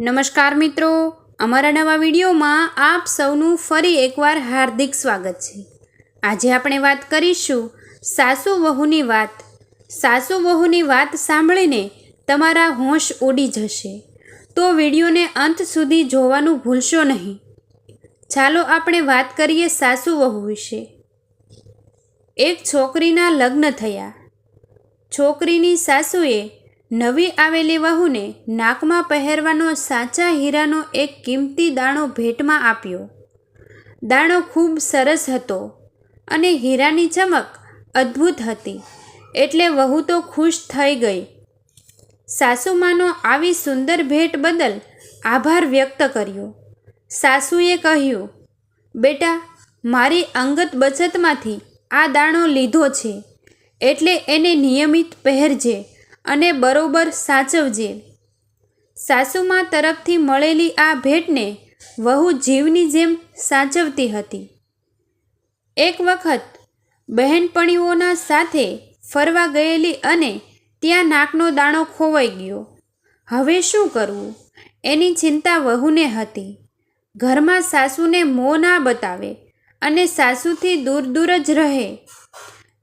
નમસ્કાર મિત્રો. અમારા નવા વિડીયોમાં આપ સૌનું ફરી એકવાર હાર્દિક સ્વાગત છે. આજે આપણે વાત કરીશું સાસુ વહુની વાત. સાસુ વહુની વાત સાંભળીને તમારા હોશ ઉડી જશે. તો વિડીયોને અંત સુધી જોવાનું ભૂલશો નહીં. ચાલો આપણે વાત કરીએ સાસુ વહુ વિશે. એક છોકરીના લગ્ન થયા. છોકરીની સાસુએ નવી આવેલી વહુને નાકમાં પહેરવાનો સાચા હીરાનો એક કિંમતી દાણો ભેટમાં આપ્યો. દાણો ખૂબ સરસ હતો અને હીરાની ચમક અદ્ભુત હતી. એટલે વહુ તો ખુશ થઈ ગઈ. સાસુમાનો આવી સુંદર ભેટ બદલ આભાર વ્યક્ત કર્યો. સાસુએ કહ્યું, બેટા, મારી અંગત બચતમાંથી આ દાણો લીધો છે. એટલે એને નિયમિત પહેરજે. અને બરોબર સાચવજે. સાસુમા તરફથી મળેલી આ ભેટને વહુ જીવની જેમ સાચવતી હતી. એક વખત બહેનપણીઓના સાથે ફરવા ગયેલી અને ત્યાં નાકનો દાણો ખોવાઈ ગયો. હવે શું કરવું? એની ચિંતા વહુને હતી. ઘરમાં સાસુને મોં ના બતાવે અને સાસુથી દૂર દૂર જ રહે.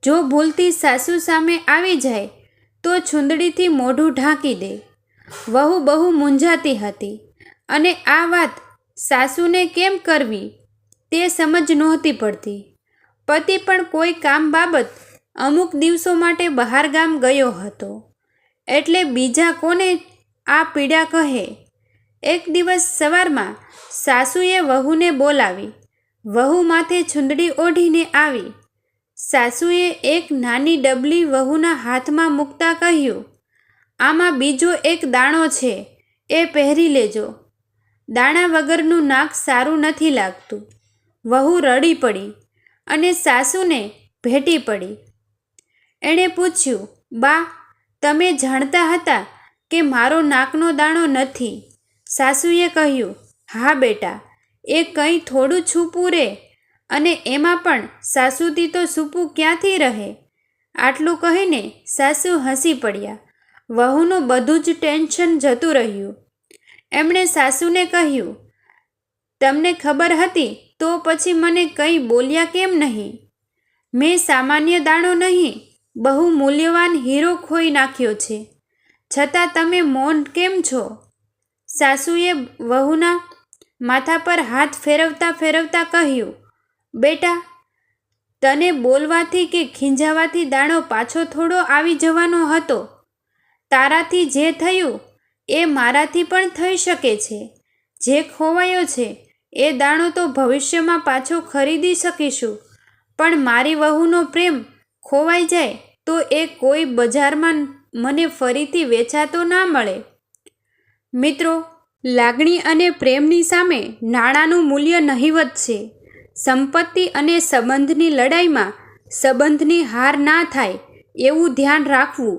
જો ભૂલથી સાસુ સામે આવી જાય તો છુંદડીથી મોઢું ઢાંકી દે. વહુ બહુ મૂંઝાતી હતી. અને આ વાત સાસુને કેમ કરવી તે સમજ નહોતી પડતી. પતિ પણ કોઈ કામ બાબત અમુક દિવસો માટે બહાર ગામ ગયો હતો. એટલે બીજા કોને આ પીડા કહે? એક દિવસ સવારમાં સાસુએ વહુને બોલાવી. વહુ માથે છુંદડી ઓઢીને આવી. સાસુએ એક નાની ડબલી વહુના હાથમાં મૂકતા કહ્યું, આમાં બીજો એક દાણો છે, એ પહેરી લેજો. દાણા વગરનું નાક સારું નથી લાગતું. વહુ રડી પડી અને સાસુને ભેટી પડી. એણે પૂછ્યું, બા, તમે જાણતા હતા કે મારો નાકનો દાણો નથી? સાસુએ કહ્યું, હા બેટા, એ કંઈ થોડું છૂપું રે. અને એમાં પણ સાસુથી તો સૂપું ક્યાંથી રહે? આટલું કહીને સાસુ હસી પડ્યા. વહુનું બધું જ ટેન્શન જતું રહ્યું. એમણે સાસુને કહ્યું, તમને ખબર હતી તો પછી મને કંઈ બોલ્યા કેમ નહીં? મેં સામાન્ય દાણો નહીં, બહુ મૂલ્યવાન હીરો ખોઈ નાખ્યો છે. છતાં તમે મૌન કેમ છો? સાસુએ વહુના માથા પર હાથ ફેરવતા ફેરવતા કહ્યું બેટા, તને બોલવાથી કે ખીંજાવાથી દાણો પાછો થોડો આવી જવાનો હતો. તારાથી જે થયું એ મારાથી પણ થઈ શકે છે. જે ખોવાયો છે એ દાણો તો ભવિષ્યમાં પાછો ખરીદી શકીશું. પણ મારી વહુનો પ્રેમ ખોવાઈ જાય તો એ કોઈ બજારમાં મને ફરીથી વેચાતો ના મળે. મિત્રો, લાગણી અને પ્રેમની સામે નાણાંનું મૂલ્ય નહિવત છે. સંપત્તિ અને સંબંધની લડાઈમાં સંબંધની હાર ના થાય એવું ધ્યાન રાખવું.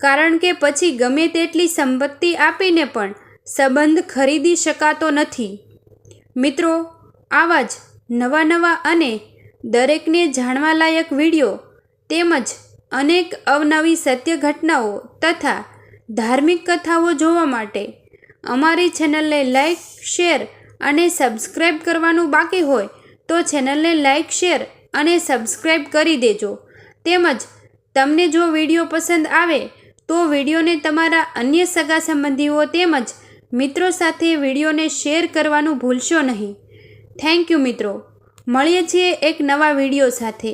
કારણ કે પછી ગમે તેટલી સંપત્તિ આપીને પણ સંબંધ ખરીદી શકાતો નથી. મિત્રો, આવા જ નવા નવા અને દરેકને જાણવાલાયક વીડિયો તેમજ અનેક અવનવી સત્ય ઘટનાઓ તથા ધાર્મિક કથાઓ જોવા માટે અમારી ચેનલને લાઈક, શેર અને સબસ્ક્રાઈબ કરવાનું બાકી હોય તો ચેનલને લાઇક શેર અને સબસ્ક્રાઈબ કરી દેજો. તેમજ તમને જો વીડિયો પસંદ આવે તો વિડીયોને તમારા અન્ય સગા સંબંધીઓ તેમજ મિત્રો સાથે વિડીયોને શેર કરવાનું ભૂલશો નહીં. થેન્ક યુ મિત્રો. મળીએ છીએ એક નવા વીડિયો સાથે.